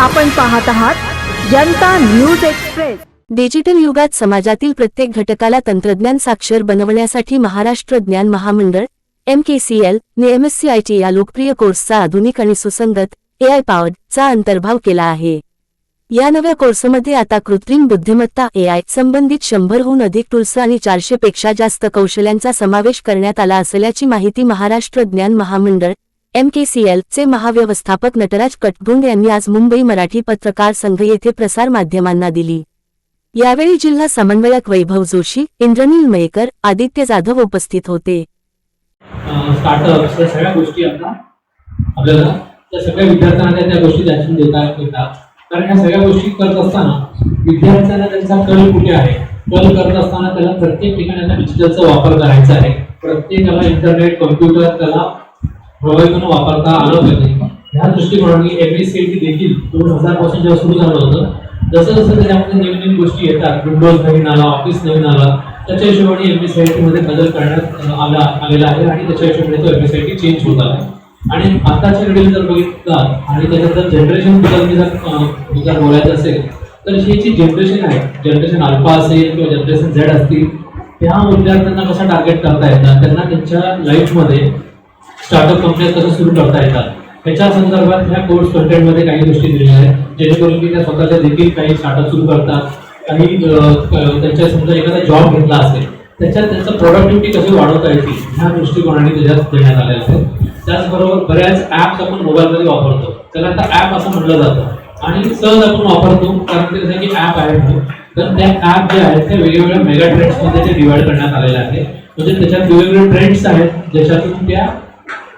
आपण पाहत आहात जनता न्यूज एक्सप्रेस. डिजिटल युगात समाजातील प्रत्येक घटकाला तंत्रज्ञान साक्षर बनवण्यासाठी महाराष्ट्र ज्ञान महामंडळ एमकेसीएल ने एमएससीआयटी या लोकप्रिय कोर्सचा आधुनिक आणि सुसंगत एआय आय चा अंतर्भाव केला आहे. या नव्या कोर्समध्ये आता कृत्रिम बुद्धिमत्ता एआय संबंधित शंभरहून अधिक टूल्स आणि चारशे पेक्षा जास्त कौशल्यांचा समावेश करण्यात आला असल्याची माहिती महाराष्ट्र ज्ञान महामंडळ एमकेसीएल चे महाव्यवस्थापक नटराज कटगुंड यांनी आज मुंबई मराठी पत्रकार संघ येथे प्रसार माध्यमांना दिली. यावेळी जिल्हा समन्वयक वैभव जोशी इंद्रनील मयेकर आदित्य जाधव उपस्थित होते. सगळ्या गोष्टी आपल्याला त्या सगळ्या विद्यार्थ्यांना त्या गोष्टी देता येतात. कारण ह्या सगळ्या गोष्टी करत असताना विद्यार्थ्यांना त्यांचा कल कुठे आहे? कल करत असताना त्याला प्रत्येक ठिकाणी डिजिटलचा वापर करायचा आहे. प्रत्येकाला इंटरनेट कॉम्प्युटर त्याला प्रभावीपणे वापरता आलं पाहिजे. ह्या दृष्टिकोनाने एम एस सी देखील दोन हजारपासून जेव्हा सुरू झालं होतं जसं जसं त्याच्यामध्ये नवीन नवीन गोष्टी येतात विंडोज नवीन आला ऑफिस नवीन आला त्याच्या हिशोबाने एम एस सी टी मध्ये बदल करण्यात आला आलेला आहे आणि त्याच्या हिशोबाने तो M S C T change होत आहे. आणि आताच्या घडीला जर बघितलं आणि त्याच्यात जर जनरेशनबद्दल जर जर बोलायचं असेल तर ही जी जनरेशन आहे जनरेशन अल्फा असेल किंवा जनरेशन झेड असतील त्या विद्यार्थ्यांना कसं टार्गेट करता येतात त्यांना त्यांच्या लाईफमध्ये स्टार्टअप कंपन्या कसं सुरू करता येतात. त्याच्या संदर्भात ह्या कोर्स कंटेंटमध्ये काही गोष्टी दिलेल्या आहेत. जेणेकरून की त्या स्वतःच्या देखील काही स्टार्टअप सुरू करतात. काही त्यांच्या समजा एखादा जॉब घेतला असेल त्याच्यात त्यांचं प्रोडक्टिव्हिटी कशी वाढवता येतील ह्या दृष्टिकोनाने त्याच्यात देण्यात आलेलं आहे त्याचबरोबर बऱ्याच ॲप्स आपण मोबाईलमध्ये वापरतो. त्याला आता ॲप असं म्हटलं जातं. आणि सहज आपण वापरतो कारण ते की ॲप आहे तर त्या ॲप जे आहेत ते वेगवेगळ्या मेगा ट्रेंड्समध्ये ते डिवाईड करण्यात आलेले आहे म्हणजे त्याच्यात वेगवेगळे ट्रेंड्स आहेत ज्याच्यातून त्या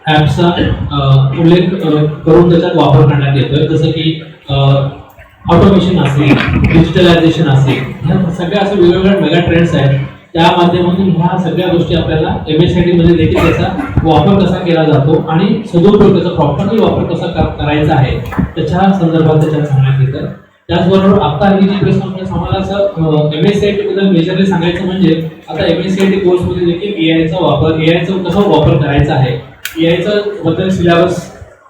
ॲप्सचा उल्लेख करून त्याच्यात वापर करण्यात येतोय. जसं की ऑटोमेशन असेल डिजिटलायझेशन असेल ह्या सगळ्या असे वेगवेगळ्या मेगा ट्रेंड्स आहेत. त्या माध्यमातून ह्या सगळ्या गोष्टी आपल्याला एम एस आयमध्ये देखील त्याचा वापर कसा केला जातो आणि सदुपयोग त्याचा प्रॉपरली वापर कसा करायचा आहे त्याच्या संदर्भात त्याच्यात सांगण्यात येतं. त्याचबरोबर आता ही जी प्रेस कॉन्फरन्स आम्हाला असं एम एस सी आय टीबद्दल मेजरली सांगायचं म्हणजे आता M S C I T कोर्समध्ये देखील ए आयचा वापर ए आयचा कसा वापर करायचा आहे एआयचा बद्दल सिलेबस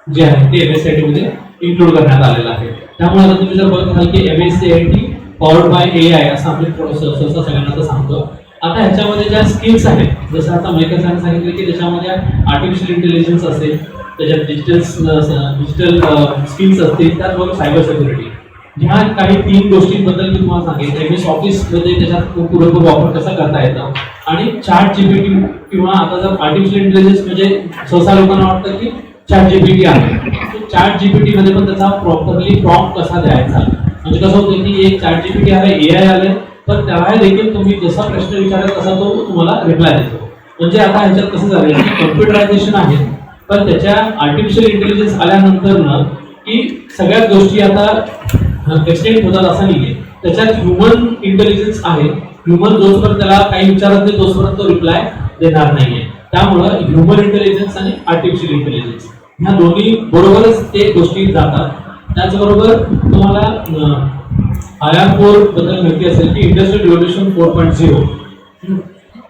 जे आहे ते M S C I T मध्ये इन्क्लूड करण्यात आलेलं आहे. त्यामुळे आता तुम्ही जर बघत असाल की M S C I T powered by A I असं आपण सहसा सगळ्यांना सांगतो. आता ह्याच्यामध्ये ज्या स्किल्स आहेत जसं आता मैकर सरांनी सांगितलं की त्याच्यामध्ये आर्टिफिशियल इंटेलिजन्स असेल त्याच्यात डिजिटल डिजिटल स्किल्स असतील त्याचबरोबर सायबर सिक्युरिटी ह्या काही तीन गोष्टींबद्दल मी तुम्हाला सांगेन एम एस ऑफिसमध्ये त्याच्यात पुरेपूर वापर कसा करता येतं? आणि चार्ट जीपीटी किंवा आता जर आर्टिफिशियल इंटेलिजन्स म्हणजे सहसा लोकांना वाटतं की चार्ट जीपीटी आहे. चार्ट जीपीटी मध्ये पण त्याचा प्रॉपरली प्रॉम कसा द्यायचा? म्हणजे कसं होतं की एक चार्ट जीपीटी आले ए आय आले तर त्याला देखील तुम्ही जसा प्रश्न विचारला तसा तो तुम्हाला रिप्लाय देतो. म्हणजे आता ह्याच्यात कसं झालं की कम्प्युटरायझेशन आहे. पण त्याच्या आर्टिफिशियल इंटेलिजन्स आल्यानंतर ना की सगळ्याच गोष्टी आता एक्सटेंड होतात असं नाहीये. त्याच्यात ह्युमन इंटेलिजन्स आहे. ह्युमन जोपर्यंत त्याला काही विचारत नाही तोपर्यंत तो रिप्लाय देणार नाहीये. त्यामुळं ह्युमन इंटेलिजन्स आणि आर्टिफिशियल इंटेलिजन्स ह्या दोन्ही बरोबरच ते गोष्टी जातात. त्याचबरोबर तुम्हाला आय आर फोरबद्दल माहिती असेल की industrial revolution four point zero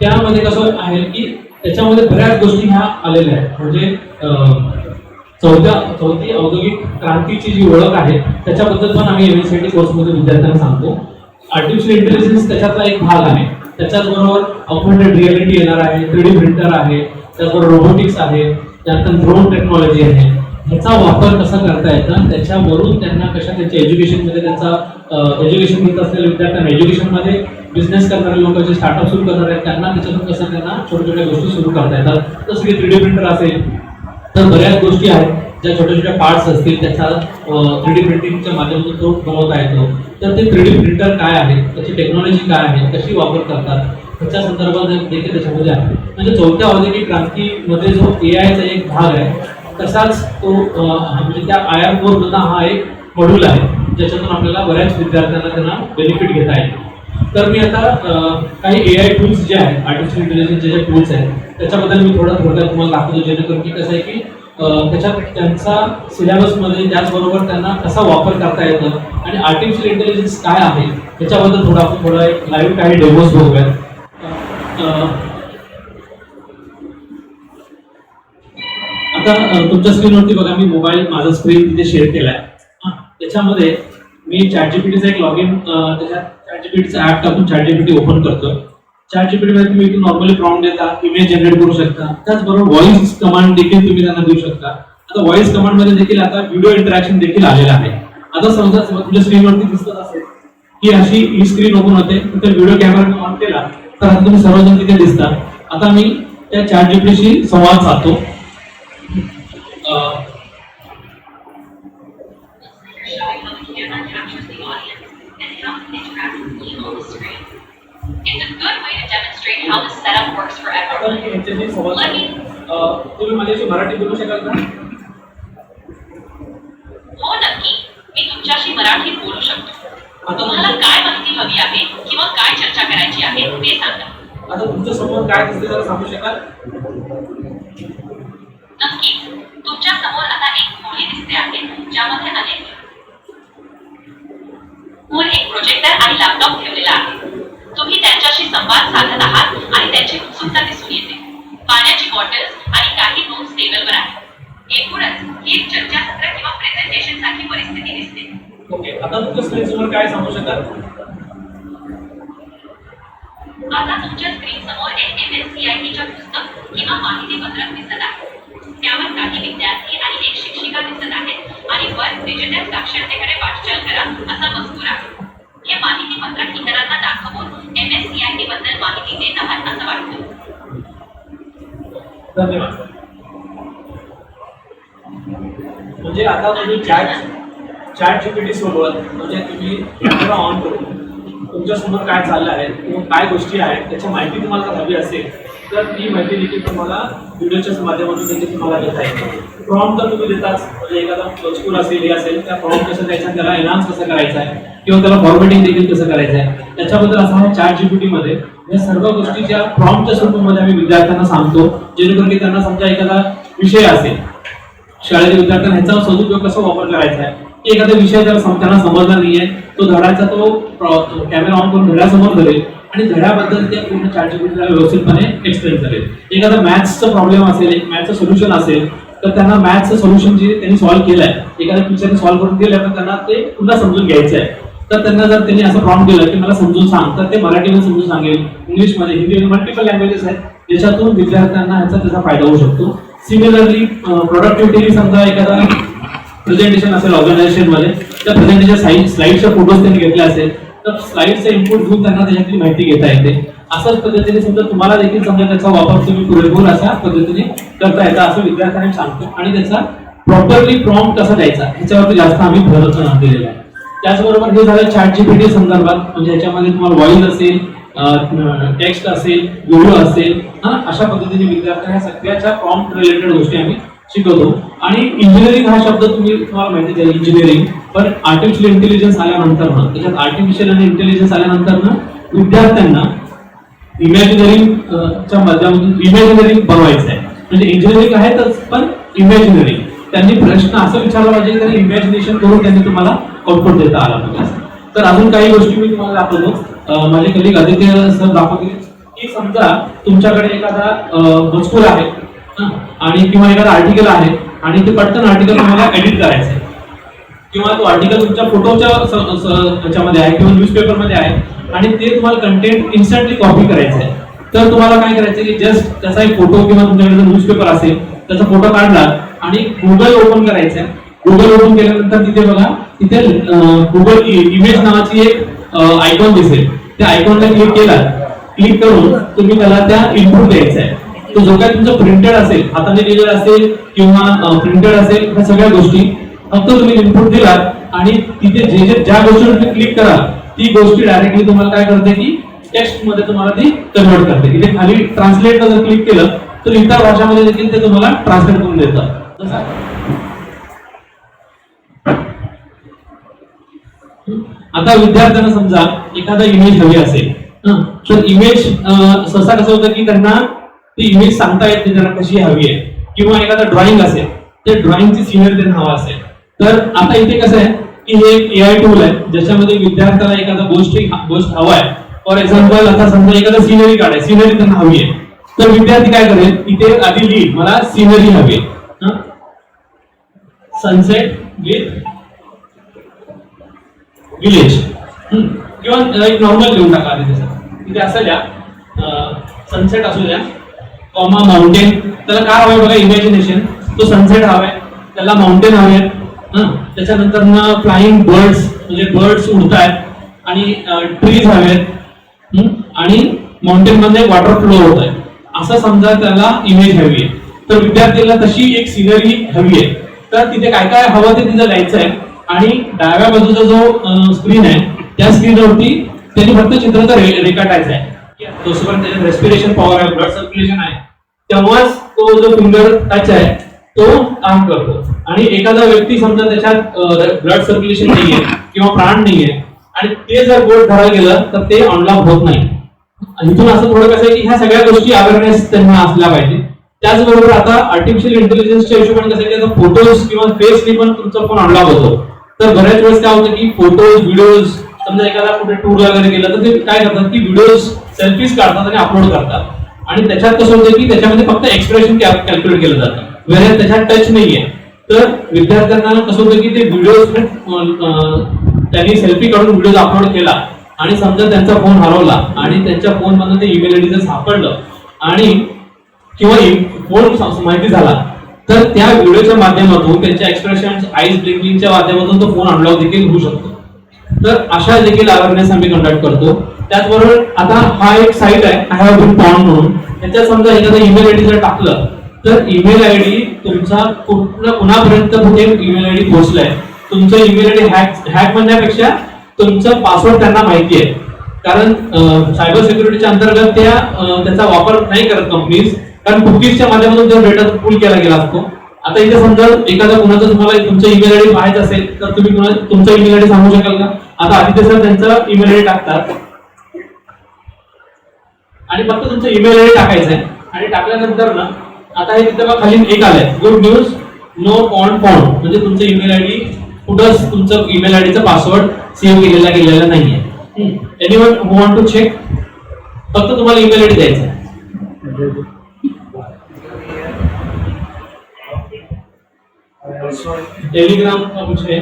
त्यामध्ये कसं आहे की त्याच्यामध्ये बऱ्याच गोष्टी ह्या आलेल्या आहेत. म्हणजे चौथ्या चौथी औद्योगिक क्रांतीची जी ओळख आहे त्याच्याबद्दल पण आम्ही एम एस टी कोर्समध्ये विद्यार्थ्यांना सांगतो. आर्टिफिशियल इंटेलिजन्स त्याच्यातला एक भाग आहे. त्याच्याचबरोबर ऑगमेंटेड रियालिटी येणार आहे थ्री डी प्रिंटर आहे त्याचबरोबर रोबोटिक्स आहे त्यानंतर ड्रोन टेक्नॉलॉजी आहे. ह्याचा वापर कसा करता येतं? त्याच्यावरून त्यांना कशा त्यांच्या एज्युकेशनमध्ये त्यांचा एज्युकेशन घेत असलेल्या विद्यार्थ्यांना एज्युकेशनमध्ये बिझनेस करणारे लोक जे स्टार्टअप सुरू करणार आहेत त्यांना त्याच्यातून कसं त्यांना छोट्या छोट्या गोष्टी सुरू करता येतात? जसं की थ्री डी प्रिंटर असेल तर बऱ्याच गोष्टी आहेत. ज्या छोट्या छोट्या पार्ट्स असतील त्याचा थ्री डी प्रिंटिंगच्या माध्यमातून तो बनवता येतो तर ते थ्री डी प्रिंटर काय आहे? त्याची टेक्नॉलॉजी काय आहे? कशी वापर करतात? त्याच्या संदर्भात देखील त्याच्यामध्ये आहे. म्हणजे चौथ्या औद्योगिक क्रांतीमध्ये जो ए आयचा एक भाग आहे तसाच तो म्हणजे त्या आय आर फोर हा एक मॉड्यूल आहे ज्याच्यातून आपल्याला बऱ्याच विद्यार्थ्यांना त्यांना बेनिफिट घेता येईल. तर मी आता काही ए आय टूल्स जे आहेत आर्टिफिशियल इंटेलिजन्सचे जे टूल्स आहेत त्याच्याबद्दल मी थोडं थोडक्यात तुम्हाला दाखवतो जेणेकरून की कसं आहे की त्याच्यात त्यांचा सिलेबसमध्ये त्याचबरोबर त्यांना कसा वापर करता येतं आणि आर्टिफिशियल इंटेलिजन्स काय आहे त्याच्याबद्दल थोडं आपण थोडं एक लाईव्ह काही डेमोज बघूयात. आता तुमच्या स्क्रीनवरती बघा मी मोबाईल माझा स्क्रीन तिथे शेअर केलाय. हा, त्याच्यामध्ये मी चॅट जीपीटीचा एक लॉग इन त्याच्यात चॅटजीपीटीचा ऍप टाकून चॅटजीपीटी ओपन करतो. चॅटमध्ये तुम्ही नॉर्मली प्रॉम्प्ट देता इमेज जनरेट करू शकता. त्याचबरोबर व्हॉइस कमांड देखील तुम्ही त्यांना देऊ शकता. आता व्हॉइस कमांडमध्ये देखील आता व्हिडिओ इंटरॅक्शन देखील आलेलं आहे. आता समजा समजा तुमच्या स्क्रीनवरती दिसत असेल की अशी ही स्क्रीन ओपन होते तर व्हिडिओ कॅमेरा ऑन केला तर आता तुम्ही सर्वजण तिथे दिसता. आता मी त्या चॅट जीपीटीशी संवाद साधतो. It's a good way to demonstrate how the setup works for everyone. मी यांच्याशी संवाद साधतो. अं, तुम्ही माझ्याशी मराठी बोलू शकाल का? हो नक्की. मी तुमच्याशी मराठीत बोलू शकतो. तुम्हाला काय माहिती हवी आहे किंवा काय चर्चा करायची आहे ते सांगा. आता तुमच्यासमोर काय दिसते जरा सांगू शकाल? नक्कीच तुमच्यासमोर आता एक खोली दिसते आहे ज्यामध्ये अनेक वर एक प्रोजेक्टर आणि लॅपटॉप ठेवलेला आहे. तुम्ही त्यांच्याशी संवाद साधत आहात आणि त्यांची उत्सुकता दिसून येते. पाण्याची बॉटल्स आणि काही नोट्स टेबलवर आहेत. एकूणच ही एक चर्चासत्र किंवा प्रेझेंटेशन सारखी परिस्थिती दिसते. ओके आता तुमच्या स्क्रीन समोर काय सांगू शकाल? आता तुमच्या स्क्रीन समोर एक एम एस सी आय टीच्या पुस्तक किंवा माहिती पत्रक दिसत आहे. त्यावर काही विद्यार्थी आणि एक शिक्षिका दिसत आहेत आणि वर डिजिटल साक्षरतेकडे वाटचाल करा असा मजकूर आहे. हे माहिती पत्रक इतरांना दाखवून M S C I T बद्दल माहिती देत आहात असं वाटतं. धन्यवाद. म्हणजे आता तुम्ही चॅट चॅट जीपीटी सोबत म्हणजे तुम्ही कॅमेरा ऑन करून तुमच्यासमोर काय चाललं आहे किंवा काय गोष्टी आहेत त्याची माहिती तुम्हाला हवी असेल तर ती माहिती देखील तुम्हाला व्हिडिओच्याच माध्यमातून देखील तुम्हाला देता येईल. प्रॉम्प्ट तर तुम्ही देताच. म्हणजे एखादा मजकूर असेल हे असेल त्या प्रॉम्प्ट कसं द्यायचा त्याला एनहान्स कसं करायचं आहे किंवा त्याला फॉर्मॅटिंग देखील कसं करायचं आहे त्याच्याबद्दल असं आहे चार जीपीटी मध्ये या सर्व गोष्टी ज्या प्रॉम्प्टच्या स्वरूपामध्ये आम्ही विद्यार्थ्यांना सांगतो जेणेकरून की त्यांना समजा एखादा विषय असेल शाळेतील विद्यार्थ्यांना ह्याचा सदुपयोग कसा वापर करायचा आहे? एखादा विषय जर त्यांना समजला नाहीये तो धडाचा तो कॅमेरा ऑन करून धड्यासमोर धरेल आणि धड्याबद्दल ते पूर्ण चॅटजीपीटीला व्यवस्थितपणे एक्सप्लेन करेल. एखादा मॅथ्सचा प्रॉब्लेम असेल एक मॅथ्सचं सोल्युशन असेल तर त्यांना मॅथ्सचं सोल्युशन जे त्यांनी सॉल्व्ह केलं आहे एखाद्या टीचरने सॉल्व्ह करून दिलंय पण त्यांना ते पुन्हा समजून घ्यायचं आहे तर त्यांना जर त्यांनी असं प्रॉम्प्ट दिलं की मला समजून सांग तर ते मराठीमध्ये समजून सांगेल इंग्लिशमध्ये हिंदी मल्टिपल लँग्वेजेस आहेत. ज्याच्यातून विद्यार्थ्यांना ह्याचा त्याचा फायदा होऊ शकतो. सिमिलरली प्रोडक्टिव्हिटी समजा एखादा प्रेझेंटेशन असेल ऑर्गनायझेशनमध्ये त्या प्रेझेंटेशन साईड स्लाइडचे फोटोज त्यांनी घेतले असेल तर स्लाइडचे इनपुट घेऊन त्यांना त्याच्यातली माहिती घेता येते. अशाच पद्धतीने समजा तुम्हाला देखील समजा त्याचा वापर तुम्ही पुरेपूर अशा पद्धतीने करता येता असं विद्यार्थ्यांना सांगतो. आणि त्याचा प्रॉपरली प्रॉम्प्ट कसा द्यायचा ह्याच्यावरती जास्त आम्ही भर दिलेला आहे त्याचबरोबर हे झालं चॅट जीपीटी संदर्भात. म्हणजे याच्यामध्ये तुम्हाला व्हॉइस असेल टेक्स्ट असेल व्हिडिओ असेल हा अशा पद्धतीने विद्यार्थ्यांना सगळ्याच्या प्रॉम्प्ट रिलेटेड गोष्टी आम्ही शिकवतो. आणि इंजिनिअरिंग हा शब्द तुम्ही तुम्हाला माहिती आहे इंजिनिअरिंग पण आर्टिफिशियल इंटेलिजन्स आल्यानंतर ना त्याच्यात आर्टिफिशियल आणि इंटेलिजन्स आल्यानंतर ना विद्यार्थ्यांना इमॅजिनरिंग च्या माध्यमातून इमॅजिनरिंग बनवायचं आहे म्हणजे इंजिनिअरिंग आहेतच पण इमॅजिनरिंग त्यांनी प्रश्न असं विचारला पाहिजे की त्यांनी इमॅजिनेशन करून त्यांनी तुम्हाला आउटपुट देता आला पाहिजे. तर अजून काही गोष्टी मी तुम्हाला दाखवतो. माझे कलिक आदित्य सर दाखवतील. की समजा तुमच्याकडे एखादा मजकूर आहे आणि किंवा एखादा आर्टिकल आहे आणि ते पटकन आर्टिकल तुम्हाला एडिट करायचं आहे किंवा तो आर्टिकल तुमच्या फोटोच्या ह्याच्यामध्ये आहे किंवा न्यूजपेपरमध्ये आहे आणि ते तुम्हाला कंटेंट इन्स्टंटली कॉपी करायचं आहे तर तुम्हाला काय करायचं की जस्ट त्याचा एक फोटो किंवा तुमच्याकडे जर न्यूजपेपर असेल त्याचा फोटो काढला आणि गुगल ओपन करायचं आहे गुगल ओपन केल्यानंतर तिथे बघा तिथे गुगल इमेज नावाची एक आयकॉन दिसेल. त्या आयकॉनला क्लिक केला क्लिक करून तुम्ही त्याला त्या इनपुट द्यायचा आहे तो जो काही तुमचं प्रिंटेड असेल हाताने लिहिलेलं असेल किंवा प्रिंटेड असेल ह्या सगळ्या गोष्टी फक्त तुम्ही इनपुट दिलात आणि तिथे जे जे ज्या गोष्टीवर तुम्ही क्लिक करा ती गोष्टी डायरेक्टली तुम्हाला काय करते की टेक्स्टमध्ये तुम्हाला ती कन्वर्ट करते. इथे खाली ट्रान्सलेट जर क्लिक केलं तर इतर भाषामध्ये देखील ते तुम्हाला ट्रान्सलेट करून देतात आता विद्यार्थ्यांना समजा एखादा इमेज हवी असेल. तर इमेज सहसा कसं होतं की त्यांना ती इमेज सांगता येत नाही त्यांना कशी हवी आहे. किंवा एखादा ड्रॉइंग असेल ते ड्रॉइंगची सिनियर त्यांना हवा असेल. तर आता इथे कसं आहे की हे एक एआय टूल आहे ज्याच्यामध्ये विद्यार्थ्याला एखादा गोष्टी गोष्ट हवा आहे. फॉर एक्झाम्पल आता समजा एखादा सिनरी काढ आहे सिनरी त्यांना हवी आहे. तर विद्यार्थी काय करेल? इथे आधी लिहिल मला सिनरी हवी आहे. सनसेट विथ विलेज किंवा एक नॉर्मल लिहून टाका आधी तसं तिथे असं द्या सनसेट असू द्या. कॉमा माउंटेन त्याला काय हवंय बघा? इमॅजिनेशन तो सनसेट हवाय. त्याला माउंटेन हवे हं. त्याच्यानंतर ना फ्लाइंग बर्ड्स म्हणजे बर्ड्स उडतायत. आणि ट्रीज हवेत. आणि माउंटेन मध्ये वॉटर फ्लो होत आहे असं समजा त्याला इमेज हवी आहे. तर विद्यार्थ्याला तशी एक सिनरी हवी आहे. तर तिथे काय काय हवं ते तिथं लिहायचं आहे. आणि डाव्या बाजूचा जो स्क्रीन आहे त्या स्क्रीनवरती त्यांनी फक्त चित्र रे- रेखाटायचं आहे. तोपर्यंत त्याच्यात रेस्पिरेशन पॉवर आहे ब्लड सर्क्युलेशन आहे. तेव्हाच तो जो फिंगर टच आहे तो काम करतो. आणि एखादा व्यक्ती समजा त्याच्यात ब्लड सर्क्युलेशन नाहीये किंवा प्राण नाहीये आणि ते जर बोट धरायला गेलं तर ते अनलॉक होत नाही. आणि इथून असं थोडं कसं आहे की ह्या सगळ्या गोष्टी अवेअरनेस त्यांना असल्या पाहिजे. त्याचबरोबर आता आर्टिफिशियल इंटेलिजन्सच्या हिशोबाने कसं आहे की फोटोज किंवा फेसनी पण तुमचा फोन अनलॉक होतो. तर बऱ्याच वेळेस काय होतं की फोटोज व्हिडिओज समजा एखादा कुठे टूर वगैरे गेलं तर ते काय करतात की व्हिडिओज सेल्फीज काढतात आणि अपलोड करतात. आणि त्याच्यात कसं होतं की त्याच्यामध्ये फक्त एक्सप्रेशन कॅल्क्युलेट केलं जातं. वेळेस त्याच्यात टच नाहीये. तर विद्यार्थ्यांना कसं होतं की ते व्हिडिओज म्हणजे, त्यांनी सेल्फी काढून व्हिडिओ अपलोड केला आणि समजा त्यांचा फोन हरवला आणि त्यांच्या फोन मधून ते ईमेल आयडी जर सापडलं आणि किंवा फोन माहिती झाला तर त्या व्हिडिओच्या माध्यमातून त्यांच्या एक्सप्रेशन आईस ब्लिंकिंगच्या माध्यमातून तो फोन अनलॉक देखील होऊ शकतो. तर अशा देखील अवेअरनेस आम्ही कंडक्ट करतो. त्याचबरोबर आता हा एक साईट आहे आय हॅव बिन पॉन म्हणून. त्याच्यात समजा एखादा ईमेल आयडी जर टाकलं तर ईमेल आयडी तुमचा कुठला कुणापर्यंत कुठे ईमेल आयडी पोहोचलाय? तुमचं ईमेल आयडी हॅक हॅक म्हणण्यापेक्षा तुमचा पासवर्ड त्यांना माहिती आहे. कारण सायबर सिक्युरिटीच्या अंतर्गत त्या त्याचा वापर नाही करत कंपनीज कारण कुकीजच्या माध्यमातून तो डेटा पूल केला गेला असतो आता इथे समजा एखादा कुणाचं तुम्हाला तुमचं ईमेल आयडी माहीत असेल तर तुम्ही तुमचा ईमेल आयडी सांगू शकाल का? आता आदित्य सर त्यांचा ईमेल आयडी टाकतात. आणि फक्त तुमचं ईमेल आयडी टाकायचं आहे आणि टाकल्यानंतर ना आता हे तिथे खाली एक आलंय. Good news no pawn pawn म्हणजे तुमचं ईमेल आयडी कुठंच तुमचं ईमेल आयडीचा पासवर्ड सेव्ह केलेला गेलेला नाहीये. Any one want to check फक्त तुम्हाला ईमेल आयडी द्यायचा टेलीग्राम का कुछ है?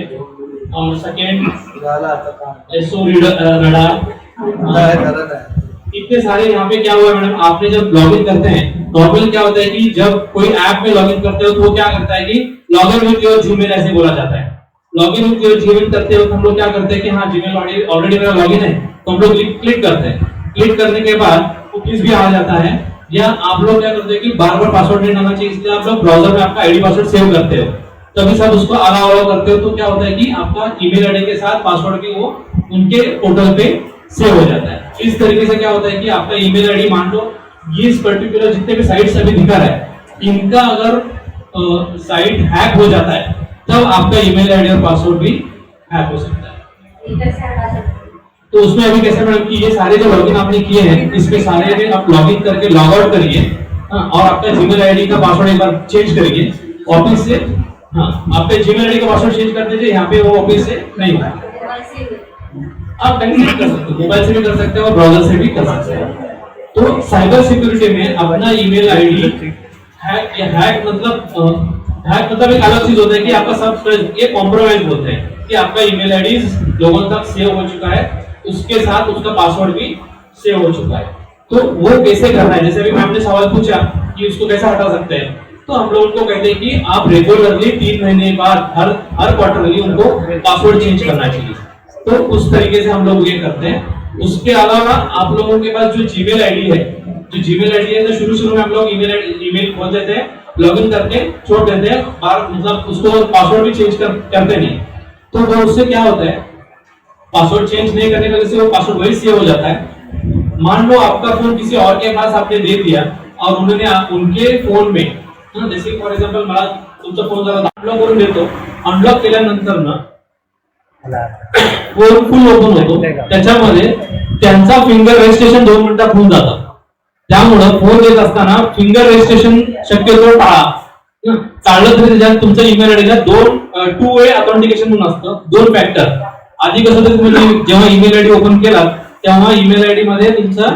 और सेकेंड एसओ रडा इतने सारे यहाँ पे क्या हुआ मैडम? आपने जब लॉगिन करते हैं नॉर्मल क्या होता है कि जब कोई ऐप में लॉगिन करते हो तो वो क्या करता है कि लॉगिन विथ योर जीमेल ऐसे बोला जाता है। लॉगिन विथ योर जीमेल करते हो हम लोग क्या करते हैं कि हाँ जीमेल ऑलरेडी मेरा लॉगिन है तो हम लोग क्लिक करते हैं। क्लिक करने के बाद कुकीज भी आ जाता है। या आप लोग क्या करते हैं कि बार बार पासवर्ड नहीं डालना चाहिए इसलिए आप लोग ब्राउज़र में आपका आईडी पासवर्ड सेव करते हो। तभी सब उसको अलाउ अलाउ करते हो तो क्या होता है कि आपका ईमेल आईडी के साथ पासवर्ड भी वो उनके पोर्टल पे सेव हो जाता है। इस तरीके से क्या होता है कि आपका ईमेल आईडी मान लो ये इस पर्टिकुलर जितने भी साइट्स अभी दिखा रहा है इनका अगर साइट हैक हो जाता है तब आपका ईमेल आईडी और पासवर्ड भी हैक हो सकता है। तो उसमें अभी कैसे मैडम कि ये सारे जो लॉगिन आपने किए हैं इसमें सारे में आप लॉगिन करके लॉग आउट करिए हाँ, और आपका जीमेल आईडी का पासवर्ड एक बार चेंज करिए ऑफ़िस से। हाँ आपका जीमेल आईडी का पासवर्ड चेंज कर दीजिए, यहाँ पे वो ऑफ़िस से नहीं होगा। आप कहीं से भी कर सकते हो मोबाइल से भी कर सकते हो, और ब्राउज़र से भी कर सकते हो। तो साइबर सिक्योरिटी में अपना ईमेल आईडी हैक हैक मतलब हैक मतलब एक अलग चीज़ होता है कि आपका सब ये कॉम्प्रोमाइज होते हैं कि आपका ईमेल आईडी लोगों तक सेव हो चुका है, उसके साथ उसका पासवर्ड भी सेव हो चुका है। तो वो कैसे करना है? जैसे अभी मैम ने सवाल पूछा कि उसको कैसे हटा सकते हैं? तो हम लोग उनको कहते हैं कि आप रेगुलरली तीन महीने बाद हर हर क्वार्टरली उनको पासवर्ड चेंज करना चाहिए। तो उस तरीके से हम लोग ये करते हैं। उसके अलावा आप लोगों के पास जो जीमेल आईडी है जो जीमेल आईडी है तो शुरू शुरू में हम लोग ईमेल ईमेल खोल देते हैं लॉगिन करके छोड़ देते हैं और मतलब उसको पासवर्ड भी चेंज कर, करते नहीं। तो वो उससे क्या होता है? पासवर्ड चेंज नहीं करने की वजह से वो पासवर्ड वही सेव हो जाता है। मान लो आपका फ़ोन किसी और के पास आपने दे दिया और उन्होंने उनके फ़ोन में जैसे फॉर एक्झाम्पल मला तुमचा फोन जरा अनलॉक करून देतो. अनलॉक केल्यानंतर ना फोन फुल ओपन होतो. त्याच्यामध्ये त्यांचा फिंगर रजिस्ट्रेशन दोन मिनिटात होऊन जातं. त्यामुळं फोन देत असताना फिंगर रजिस्ट्रेशन शक्यतो टाळा. टाळलं तरी त्याच्यात तुमचं ईमेल आयडीला दोन टू वे अथॉन्टिकेशन म्हणून असतं. दोन फॅक्टर आधी कसं होतं तुम्ही जेव्हा ईमेल आयडी ओपन केला तेव्हा ईमेल आयडी मध्ये तुमचा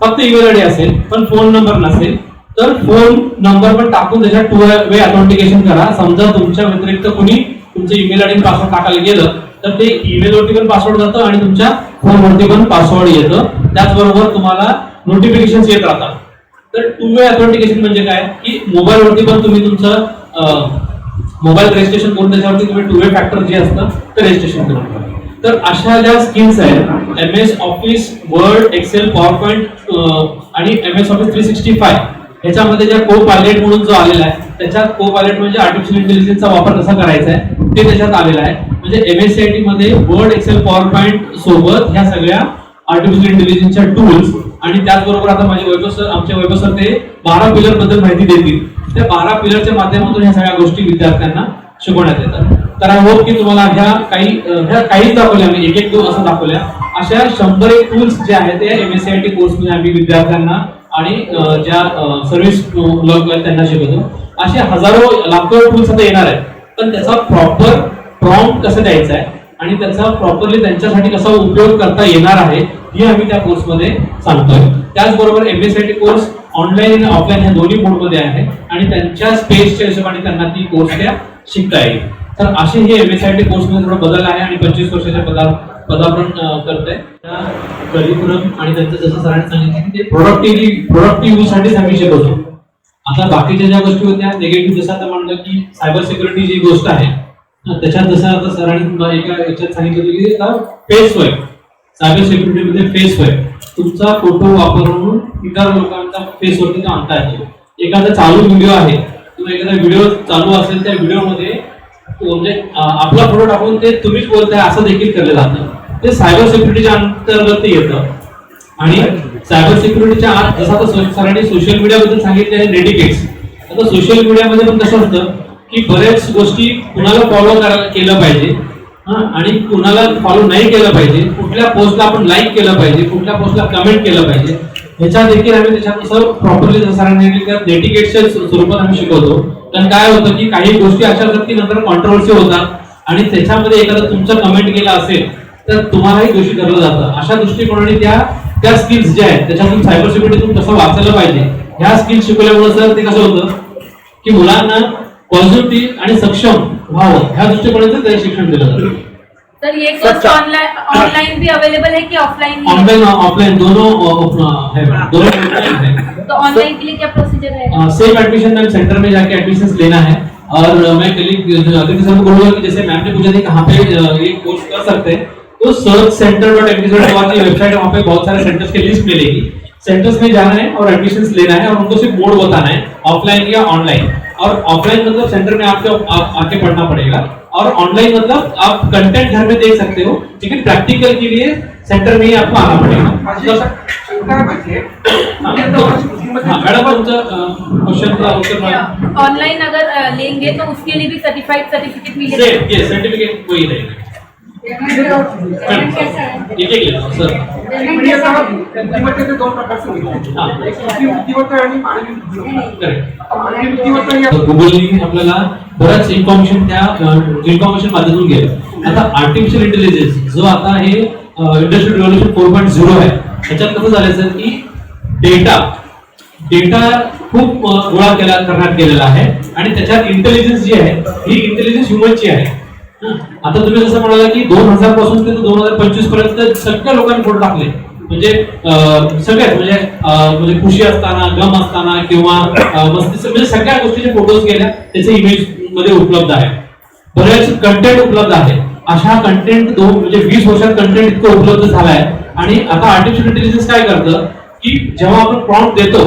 फक्त ईमेल आयडी असेल पण फोन नंबर नसेल. तर फोन नंबर पण टाकून त्याच्यात टू वे ऑथेंटिकेशन करा. समजा तुमच्या व्यतिरिक्त कुणी तुमचं ईमेल आणि पासवर्ड टाकायला गेलं तर ते ईमेल वरती पण पासवर्ड जातं आणि तुमच्या फोनवरती पण पासवर्ड येतं. त्याचबरोबर तुम्हाला नोटिफिकेशन येत राहतात. तर टू वे ऑथेंटिकेशन म्हणजे काय? की मोबाईल वरती पण तुम्ही तुमचं मोबाईल रजिस्ट्रेशन करून त्याच्यावरती तुम्ही टू वे फॅक्टर जे असतं ते रजिस्ट्रेशन करू तर अशा ज्या स्किल्स आहेत M S office word excel power point आणि M S office three sixty five ह्याच्यामध्ये ज्या को पायलट म्हणून जो आलेला आहे त्याच्यात को पायलट म्हणजे आर्टिफिशियल इंटेलिजन्सचा वापर कसा करायचा आहे ते त्याच्यात आलेला आहे. म्हणजे M S C I T मध्ये वर्ड एक्सेल पॉवर पॉईंट सोबत ह्या सगळ्या आर्टिफिशियल इंटेलिजन्सच्या टूल्स आणि त्याचबरोबर आता माझे वैभव सर आमचे वैभव सर ते बारा पिलरबद्दल माहिती देतील. त्या बारा पिलरच्या माध्यमातून ह्या सगळ्या गोष्टी विद्यार्थ्यांना शिकवण्यात येतात. तर आय होप की तुम्हाला ह्या काही ह्या काहीच दाखवल्या आम्ही एक एक दोन असं दाखवल्या. अशा शंभर एक टूल्स जे आहेत ते M S C I T कोर्समध्ये आम्ही विद्यार्थ्यांना आणि ज्या सर्व्हिस लोक आहेत त्यांना शिकवतो. असे हजारो लाखो टूल्स आता येणार आहेत. पण त्याचा प्रॉपर प्रॉम्प्ट कसं द्यायचा आहे? आणि त्याचा प्रॉपरली त्यांच्यासाठी कसा उपयोग करता येणार आहे? हे आम्ही त्या कोर्समध्ये सांगतोय. त्याचबरोबर M S I T course online आणि ऑफलाईन ह्या दोन्ही मोडमध्ये आहे. आणि त्यांच्या स्पेसच्या हिशोबाने त्यांना ती कोर्स त्या शिकता येईल. तर असे हे एम एस आय टी कोर्समध्ये थोडं बदल आहे आणि पंचवीस वर्षाच्या पदा पदार्पण करत आहे त्या करिक्युलम आणि त्यांचं जसं सरांनी सांगितलं की ते प्रोडक्टिव्ह प्रोडक्टिव्हसाठी आम्ही शिकवतो आता बाकीच्या ज्या गोष्टी होत्या निगेटिव्ह जसं आता म्हणलं की सायबर सिक्युरिटी जी गोष्ट आहे त्याच्यात जसं आता सरांनी एका याच्यात सांगितलं की आता फेस स्वॅप सायबर सिक्युरिटी मध्ये फेस स्वॅप तुमचा फोटो वापरून इतर लोकांचा फेस वरती आणता येतो. एखादा चालू व्हिडिओ आहे किंवा एखादा व्हिडिओ चालू असेल त्या व्हिडिओमध्ये म्हणजे आपला फोटो टाकून ते तुम्हीच बोलताय असं देखील केलं जातं ते सायबर सिक्युरिटीच्या अंतर्गत येतं. आणि सायबर सिक्युरिटीच्या आत जसं आता सरांनी सोशल मीडिया बद्दल सांगितले आहे डेडिकेट्स आता सोशल मीडियामध्ये पण कसं असतं की बऱ्याच गोष्टी कुणाला फॉलो केलं पाहिजे हा आणि कुणाला फॉलो नाही केलं पाहिजे कुठल्या पोस्टला आपण लाईक केलं पाहिजे कुठल्या पोस्टला कमेंट केलं पाहिजे ह्याच्या देखील आम्ही त्याच्यानुसार प्रॉपरली डेडिकेटच्या स्वरूपात आम्ही शिकवतो. कारण काय होतं की काही गोष्टी अशा असतात की नंतर कॉन्ट्रोवर्सी होतात आणि त्याच्यामध्ये एखादं तुमचं कमेंट केलं असेल तर तुम्हालाही दोषी धरलं जातं. अशा दृष्टिकोनाने त्या त्या स्किल्स ज्या आहेत त्याच्यातून सायबर सिक्युरिटीतून कसं वाचायला पाहिजे ह्या स्किल्स शिकवल्यामुळे सर ते कसं होतं? की मुलांना पॉझिटिव्ह आणि सक्षम व्हावं ह्या दृष्टिकोनाचं ते शिक्षण दिलं जातं. ये कोर्स ऑनलाइन ऑनलाइन भी अवेलेबल है कि ऑफलाइन भी है? ऑनलाइन ऑफलाइन दोनों है. दोनों है तो ऑनलाइन के लिए क्या प्रोसीजर है? सेम एडमिशन मैम सेंटर में जाके एडमिशन लेना है। और मैं कलीग अदिति सर को बोलूंगा कि जैसे मैम ने पूछा था कहाँ पे ये कोर्स कर सकते हैं। तो search centre dot MPC website है वहाँ पे बहुत सारे सेंटर्स की लिस्ट मिलेगी। सेंटर्स में जाना है और एडमिशन लेना है और उनको सिर्फ़ बोर्ड बताना है ऑफलाइन या ऑनलाइन और ऑफलाइन मतलब सेंटर में आपको आप आके पढ़ना पड़ेगा। और ऑनलाइन मतलब आप कंटेंट घर में देख सकते हो लेकिन प्रैक्टिकल के लिए सेंटर में ही आपको आना पड़ेगा। माझी तो- हाँ, बुद्धिमत्ता- हाँ, का ऑनलाइन अगर लेंगे तो उसके लिए भी सर्टिफाइड सर्टिफिकेट मिलेगा। सर्टिफिकेट वही रहेगा। पेमेंट कैसा सर गुगलने आपल्याला बरंच इन्फॉर्मेशन त्या इन्फॉर्मेशन माध्यमातून गेलं आता आर्टिफिशियल इंटेलिजन्स जो आता हे industrial revolution four point zero आहे त्याच्यात कसं झालं सर की डेटा डेटा खूप गोळा केला करण्यात गेलेला आहे आणि त्याच्यात इंटेलिजन्स जी आहे ही इंटेलिजन्स ह्युमनची आहे. आता तुम्ही जसं म्हणाला की दोन हजारपासून ते दोन हजार पंचवीसपर्यंत सगळ्या लोकांनी फोटो टाकले. म्हणजे सगळ्यात म्हणजे म्हणजे खुशी असताना गम असताना किंवा मस्ती म्हणजे सगळ्या गोष्टीचे फोटोज गेल्या त्याचे इमेजमध्ये उपलब्ध आहे बरेच कंटेंट उपलब्ध आहे. अशा कंटेंट दोन म्हणजे वीस वर्षात कंटेंट इतकं उपलब्ध झालाय. आणि आता आर्टिफिशियल इंटेलिजन्स काय करतं की जेव्हा आपण प्रॉम्प्ट देतो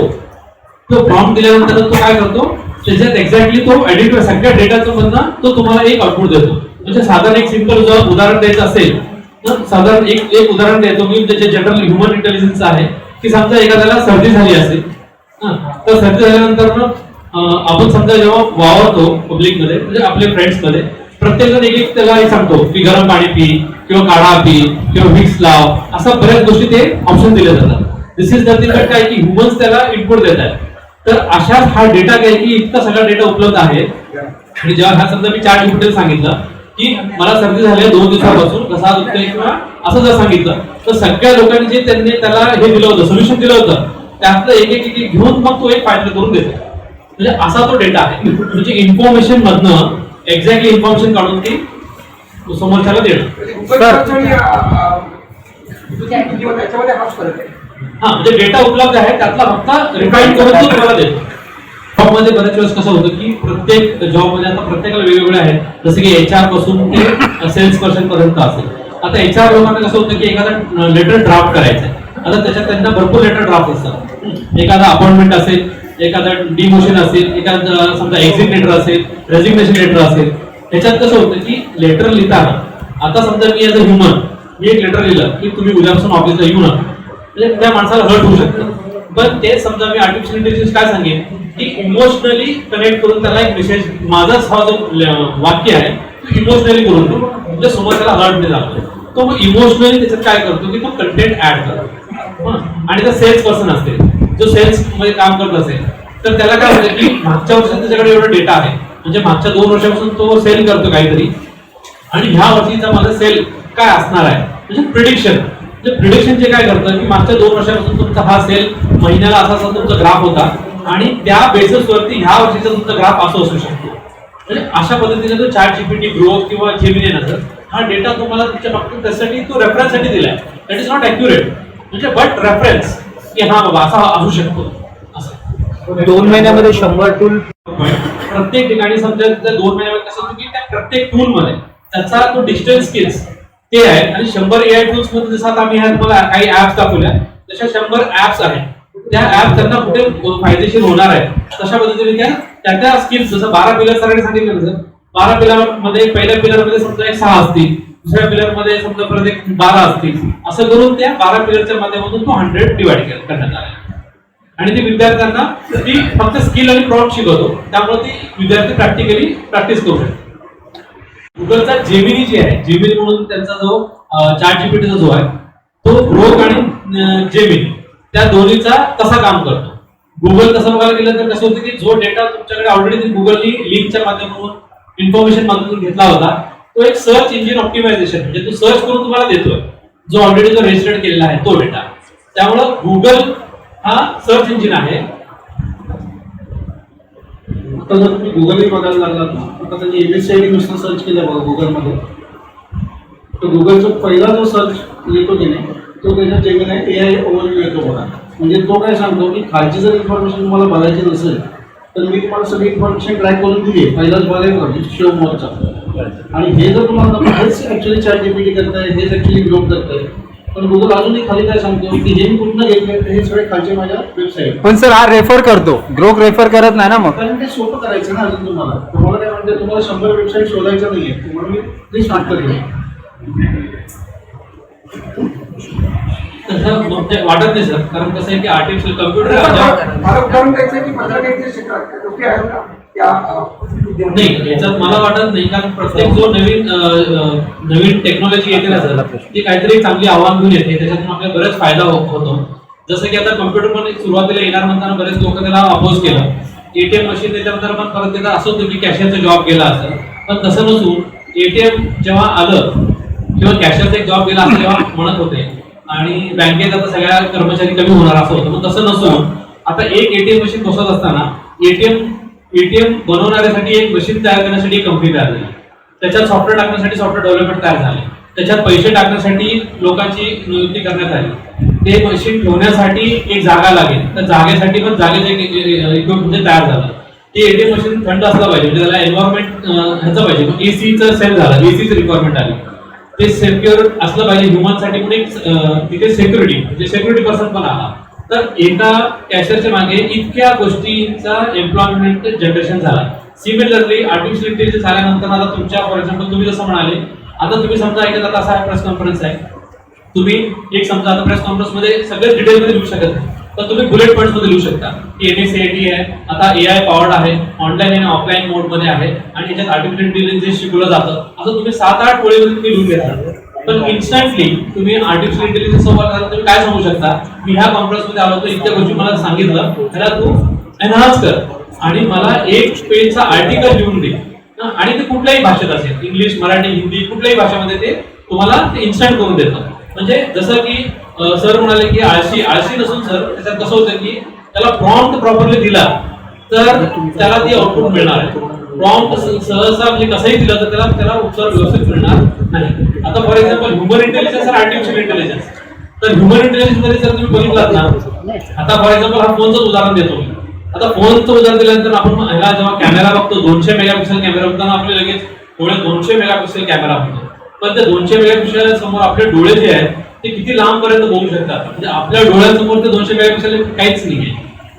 तो प्रॉम्प्ट दिल्यानंतर तो काय करतो त्याच्यात एक्झॅक्टली तो एडिट सगळ्या डेटाचं मधनं तो तुम्हाला एक आउटपुट देतो. म्हणजे साधारण एक सिंपल जर उदाहरण द्यायचं असेल तर साधारण एक एक उदाहरण द्यायचो मी त्याचे जनरल ह्युमन इंटेलिजन्स आहे की समजा एखाद्याला सर्दी झाली असेल. तर सर्दी झाल्यानंतर आपण समजा जेव्हा वावरतो पब्लिकमध्ये म्हणजे आपल्या फ्रेंड्समध्ये प्रत्येक जण एक एक त्याला हे सांगतो की गरम पाणी पी किंवा काढा पी किंवा विक्स लाव अशा बऱ्याच गोष्टी ते ऑप्शन दिले जातात. दिस इज नथिंग काय की ह्युमन्स त्याला इनपुट देत आहेत. तर अशाच हा डेटा काय की इतका सगळा डेटा उपलब्ध आहे. आणि जेव्हा हा समजा मी चार जीपीटीला सांगितलं की मला सर्दी झाली दोन दिवसापासून कसा दुखतोय किंवा असं जर सांगितलं तर सगळ्या लोकांनी जे त्यांनी त्याला हे दिलं होतं सोल्युशन दिलं होतं त्यातलं एक एक एक घेऊन मग तो एक फायनल करून देतो. म्हणजे असा तो डेटा आहे. म्हणजे इन्फॉर्मेशन मधनं एक्झॅक्टली इन्फॉर्मेशन काढून ती समोरच्याला देणं. हा म्हणजे डेटा उपलब्ध आहे त्यातला फक्त रिफाईन करून तो तुम्हाला देतो. जॉबमध्ये बऱ्याच वेळेस कसं होतं की प्रत्येक जॉबमध्ये आता प्रत्येकाला वेगवेगळे आहेत. जसं की एच आरपासून ते सेल्स पर्सन पर्यंत असेल. आता एच आर लोकांना कसं होतं की एखादा लेटर ड्राफ्ट करायचा आहे आता त्याच्यात त्यांना भरपूर लेटर ड्राफ्ट असतात एखादा अपॉइंटमेंट असेल एखादा डिमोशन असेल एखादा समजा एक्झिट लेटर असेल रेजिग्नेशन लेटर असेल. त्याच्यात कसं होतं की लेटर लिहिताना आता समजा मी एज अ ह्युमन मी एक लेटर लिहिलं की तुम्ही उद्यापासून ऑफिसला येऊ नका. म्हणजे त्या माणसाला हर्ट होऊ शकतं. पण ते समजा मी आर्टिफिशियल इंटेलिजन्स काय सांगेन? की इमोशनली कनेक्ट करून त्याला एक मेसेज माझाच हा जो वाक्य आहे तो इमोशनली करून देतो म्हणजे समोरच्याला हर्ट नाही लागतो तो मग इमोशनली त्याच्यात काय करतो की तो कंटेंट ऍड करतो. आणि तो सेल्स पर्सन असते जो सेल्समध्ये काम करत असेल तर त्याला काय होतं की मागच्या वर्षात त्याच्याकडे एवढा डेटा आहे. म्हणजे मागच्या दोन वर्षापासून तो सेल करतो काहीतरी. आणि ह्या वर्षीचा माझा सेल काय असणार आहे? म्हणजे प्रिडिक्शन म्हणजे प्रिडिक्शन जे काय करतं की मागच्या दोन वर्षापासून तुमचा हा सेल महिन्याला असा तुमचा ग्राफ होता. आणि त्या बेसिस वरती ह्या वर्षीचा तुमचा ग्राफ असं असू शकतो. म्हणजे अशा पद्धतीने तो चॅट जीपीटी ग्रोथ किंवा जेमिनी नजर हा डेटा तुम्हाला तुमच्या फक्त त्यासाठी तो रेफरन्ससाठी दिलाय. दॅट इज नॉट अॅक्युरेट म्हणजे बट रेफरन्स की हा बाबा असा असू शकतो. असं. दोन महिन्यामध्ये शंभर टूल प्रत्येक ठिकाणी समजा त्या दोन महिन्यामध्ये कसं होतं की त्या प्रत्येक टूल मध्ये त्याचा तो डिजिटल स्किल्स ते आहे. आणि शंभर ए आय टूल्समध्ये जसं आता आम्ही ह्या तुम्हाला काही ऍप्स दाखवल्या तशा शंभर ऍप्स आहेत. त्या ऍप त्यांना कुठे फायदेशीर होणार आहे? तशा पद्धतीने त्या त्या त्या स्किल्स जसं बारा पिलर सरांनी सांगितलं तसं बारा पिलरमध्ये पहिल्या पिलरमध्ये समजा एक सहा असतील. दुसऱ्या पिलरमध्ये समजा परत एक बारा असतील. असं करून त्या बारा पिलरच्या माध्यमातून तो हंड्रेड डिवाइड करण्यात आला. आणि ते विद्यार्थ्यांना ती फक्त स्किल आणि प्रॉड शिकवतो. त्यामुळे ती विद्यार्थी प्रॅक्टिकली प्रॅक्टिस करू शकतो गुगलचा जेमिनी जे आहे जेमिनी म्हणून त्यांचा जो चार्ट जीपीटीचा जो आहे तो रोग आणि जेमिनी त्या दोन्हीचा कसा काम करतो? गुगल कसं बघायला गेलं तर कसं होतं की जो डेटा तुमच्याकडे ऑलरेडी गुगलनी लिंकच्या माध्यमातून इन्फॉर्मेशन माध्यमातून घेतला होता तो एक सर्च इंजिन ऑप्टिमायझेशन म्हणजे तो सर्च करून तुम्हाला देतोय. जो ऑलरेडी जो रजिस्टर्ड केलेला आहे तो डेटा त्यामुळं गुगल हा सर्च इंजिन आहे. आता जर तुम्ही गुगलही बघायला लागलात ना आता त्यांनी एमएससीआयडी नुसतं सर्च केलं बघा गुगलमध्ये तर गुगलचा पहिला जो सर्च येतो की नाही तो त्याच्या जेमिन आहे ए आय ओव्हरव्ह्यू येतो बघा म्हणजे तो काय सांगतो की खालची जर इन्फॉर्मेशन तुम्हाला बघायची नसेल तर मी तुम्हाला सगळी इन्फॉर्मेशन ट्रॅक करून दिली आहे. पहिलाच बघायला शो मोडचा आणि हे जर तुम्हाला हेच ऍक्च्युली चॅट जीपीटी करताय हेच ऍक्च्युली ग्रोथ करताय. पण गुगल अजूनही खाली काय सांगतो की हे मी कुठनं घेतले हे सगळे खालचे माझ्या वेबसाईट पण सर हा रेफर करतो. ग्रोक रेफर करत नाही ना मग? कारण ते सोपं करायचं ना अजून तुम्हाला. तुम्हाला काय म्हणते तुम्हाला शंभर वेबसाईट शोधायचं नाहीये तुम्हाला मी ते स्टार्ट करेल तसं वाटत नाही सर कारण कसं आहे की आर्टिफिशियल कम्प्युटर मला उदाहरण द्यायचं आहे की पत्रकारिता क्षेत्रात लोक आहेत ना? त्या अ, विद्यार्थी- नाही याच्यात मला वाटत नाही कारण प्रत्येक जो नवीन अ, नवीन टेक्नॉलॉजी येते ना सर ती काहीतरी चांगली आव्हान घेऊन येते त्याच्यातून आपल्याला बरेच फायदा हो- होतो. जसं की आता कम्प्युटर पण एक सुरुवातीला येणार म्हणताना बरेच लोक त्याला अपोज केलं. एटीएम मशीन त्याच्यानंतर पण परत त्याचा असं होतं की कॅशियरचा जॉब गेला असं पण तसं नसून एटीएम जेव्हा आलं किंवा कॅशरचा एक जॉब गेला असं म्हणत होते. आणि बँकेत आता सगळ्या कर्मचारी कमी होणार असं होतं. मग तसं नसून आता एक एटीएम मशीन बसवत असताना एटीएम एटीएम बनवण्यासाठी एक मशीन तयार करण्यासाठी एक कंपनी तयार झाली. त्याच्यात सॉफ्टवेअर टाकण्यासाठी सॉफ्टवेअर डेव्हलपमेंट तयार झाले. त्याच्यात पैसे टाकण्यासाठी लोकांची नियुक्ती करण्यात आली. ते मशीन ठेवण्यासाठी एक जागा लागेल. त्या जागेसाठी पण जागेचं एक इक्विपमेंट म्हणजे तयार झालं. ते एटीएम मशीन थंड असलं पाहिजे. म्हणजे त्याला एन्व्हायरमेंट ह्याचं पाहिजे. एसीचं सेल झालं. एसीचं रिक्वायरमेंट आली. ते सेक्युअर असलं पाहिजे. ह्युमनसाठी पण एक तिथे सेक्युरिटी म्हणजे सेक्युरिटी पर्सन पण आला. तर एका कॅशरच्या मागे इतक्या गोष्टींचा एम्प्लॉयमेंट जनरेशन झाला. सिमिलरली आर्टिफिशियल इंटेलिजन्स आल्यानंतर आता तुमच्या फॉर एक्झाम्पल तुम्ही जसं म्हणाले आता तुम्ही समजा ऐकत आता असा प्रेस कॉन्फरन्स आहे. तुम्ही एक समजा आता प्रेस कॉन्फरन्समध्ये सगळे डिटेलमध्ये लिहू शकत नाही. तर तुम्ही बुलेट पॉईंटमध्ये लिहू शकता. की एनएसएटी आहे आता ए आय पॉवर्ड आहे ऑनलाईन आणि ऑफलाईन मोडमध्ये आहे आणि याच्यात आर्टिफिशियल इंटेलिजन्स शिकवलं जातं. असं तुम्ही सात आठ ओळीमध्ये तुम्ही लिहून घेता. पण इन्स्टंटली तुम्ही आर्टिफिशियल इंटेलिजन्स तुम्ही काय सांगू शकता? मी ह्या कॉन्फरन्समध्ये आलो होतो इतक्या गोष्टी मला सांगितलं. त्याला तू एनहान्स कर. आणि मला एक पेजचा आर्टिकल लिहून दे. आणि ते कुठल्याही भाषेत असेल. इंग्लिश मराठी हिंदी कुठल्याही भाषेमध्ये ते तुम्हाला ते इन्स्टंट करून देतात म्हणजे जसं की सर म्हणाले की आळशी आळशी नसून सर त्याच्यात कसं होतं की त्याला प्रॉम्प्ट प्रॉपरली दिला तर त्याला ती आउटपुट मिळणार आहे. प्रॉम्प्ट सहसा म्हणजे कसंही दिलं तर त्याला त्याला उत्तर व्यवस्थित मिळणार नाही. आता फॉर एक्झाम्पल ह्युमन इंटेलिजन्स आणि आर्टिफिशियल इंटेलिजन्स तर ह्युमन इंटेलिजन्स जरी जर तुम्ही बघितलात ना आता फॉर एक्झाम्पल हा फोनचं उदाहरण देतो. आता फोनचं उदाहरण दिल्यानंतर आपण ह्याला जेव्हा कॅमेरा बघतो दोनशे मेगापिक्सल कॅमेरा बघताना आपले लगेच डोळे दोनशे मेगापिक्सल कॅमेरा बघतो. पण त्या दोनशे मेगापिक्सल समोर आपले डोळे जे आहेत ते किती लांब पर्यंत बघू शकतात? म्हणजे आपल्या डोळ्यांसमोर ते दोनशे मेगापिक्सल काहीच नाही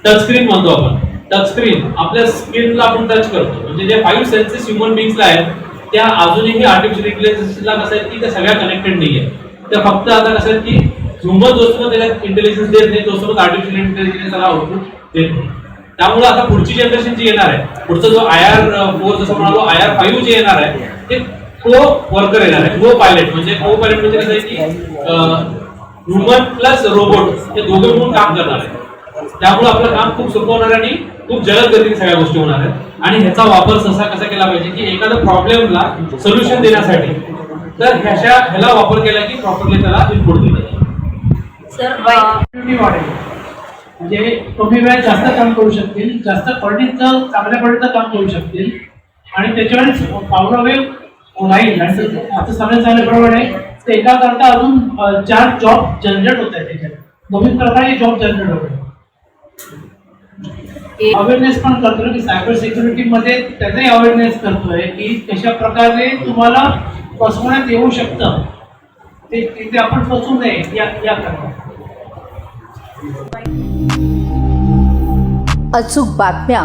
टच स्क्रीन म्हणतो आपण. टच स्क्रीन आपल्या स्क्रीनला आपण टच करतो. म्हणजे जे फाईव्ह सेन्सेस ह्युमन बिंगला आहेत त्या अजूनही आर्टिफिशियल इंटेलिजन्सला कसं आहे की त्या सगळ्या कनेक्टेड नाही आहेत त्या फक्त आता कसं आहे की झुंबत जोसोबत त्याच्यात इंटेलिजन्स देत नाही तोसोबत आर्टिफिशियल इंटेलिजन्स त्याला आउटपुट देत नाही. त्यामुळे आता पुढची जनरेशन जी येणार आहे पुढचा जो आय आर फोर जसं म्हणालो आय आर फाईव्ह जे येणार आहे ते को वर्कर येणार आहे को पायलट म्हणजे को पायलट म्हणजे कसं आहे की ह्युमन प्लस रोबोट हे दोघे मिळून काम करणार आहे. त्यामुळे आपलं काम खूप सोपं होणार आहे आणि खूप जलद गतीने सगळ्या गोष्टी होणार आहेत. आणि ह्याचा वापर सहसा कसा केला पाहिजे की एखाद्या प्रॉब्लेमला सोल्युशन देण्यासाठी. तर ह्याच्या ह्याला वापर केला की प्रॉपरली त्याला इनपुट दिलं. जाईल सर opportunity वाढेल म्हणजे कमी वेळात जास्त काम करू शकतील जास्त क्वालिटीचं चांगल्या क्वालिटीचं काम करू शकतील. आणि त्याच्यावर पॉवर वेव आणि ते- आता सगळ्यात सांगितल्याप्रमाणे ते एका करता अजून चार जॉब जनरेट होत आहेत त्याच्यात नवीन प्रकारे जॉब जनरेट होत अवेअरनेस पण करतो की सायबर सिक्युरिटी मध्ये त्याचाही अवेअरनेस करतोय की कशा प्रकारे तुम्हाला फसवण्यात येऊ शकतं. ते तिथे आपण फसू नये या या करता अचूक बातम्या